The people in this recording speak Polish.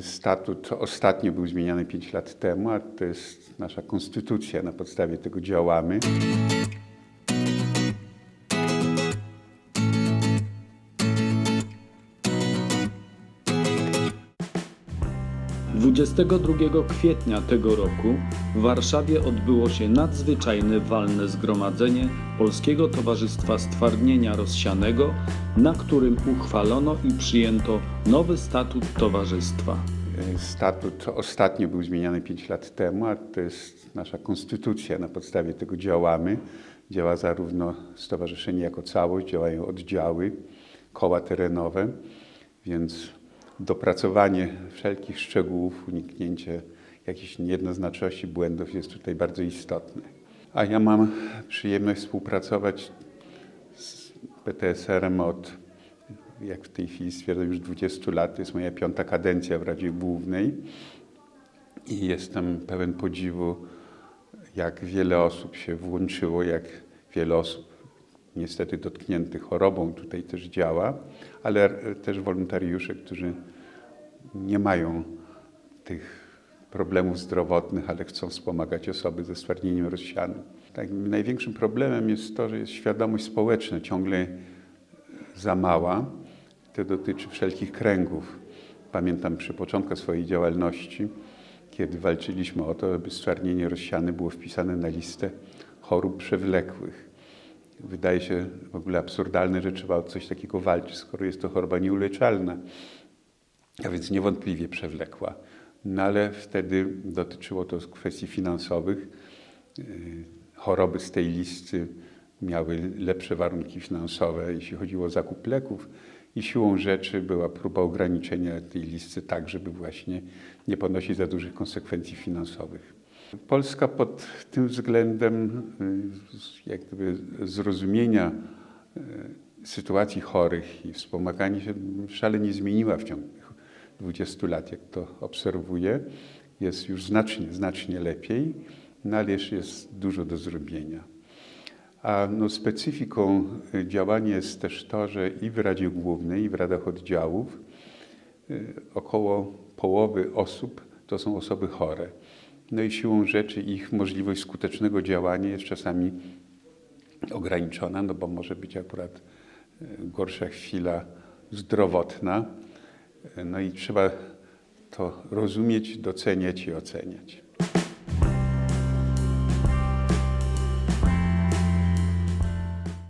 Statut ostatnio był zmieniany 5 lat temu, a to jest nasza konstytucja. Na podstawie tego działamy. 22 kwietnia tego roku w Warszawie odbyło się nadzwyczajne walne zgromadzenie Polskiego Towarzystwa Stwardnienia Rozsianego, na którym uchwalono i przyjęto nowy statut towarzystwa. Statut ostatnio był zmieniany 5 lat temu, a to jest nasza konstytucja. Na podstawie tego działamy. Działa zarówno stowarzyszenie jako całość, działają oddziały, koła terenowe, więc dopracowanie wszelkich szczegółów, uniknięcie jakichś niejednoznaczności, błędów jest tutaj bardzo istotne. A ja mam przyjemność współpracować z PTSR-em od, jak w tej chwili stwierdzam, już 20 lat. To jest moja piąta kadencja w Radzie Głównej i jestem pełen podziwu, jak wiele osób się włączyło, jak wiele osób niestety dotkniętych chorobą tutaj też działa, ale też wolontariusze, którzy nie mają tych problemów zdrowotnych, ale chcą wspomagać osoby ze stwardnieniem rozsianym. Tak, największym problemem jest to, że jest świadomość społeczna ciągle za mała. To dotyczy wszelkich kręgów. Pamiętam przy początku swojej działalności, kiedy walczyliśmy o to, aby stwardnienie rozsiane było wpisane na listę chorób przewlekłych. Wydaje się w ogóle absurdalne, że trzeba o coś takiego walczyć, skoro jest to choroba nieuleczalna, a więc niewątpliwie przewlekła. No ale wtedy dotyczyło to kwestii finansowych. Choroby z tej listy miały lepsze warunki finansowe, jeśli chodziło o zakup leków i siłą rzeczy była próba ograniczenia tej listy tak, żeby właśnie nie ponosić za dużych konsekwencji finansowych. Polska pod tym względem jak gdyby zrozumienia sytuacji chorych i wspomagania się wcale nie zmieniła w ciągu 20 lat, jak to obserwuję. Jest już znacznie, znacznie lepiej, no ale jeszcze jest dużo do zrobienia. A no, specyfiką działania jest też to, że i w Radzie Głównej, i w radach oddziałów około połowy osób to są osoby chore. No i siłą rzeczy ich możliwość skutecznego działania jest czasami ograniczona, no bo może być akurat gorsza chwila zdrowotna. No i trzeba to rozumieć, doceniać i oceniać.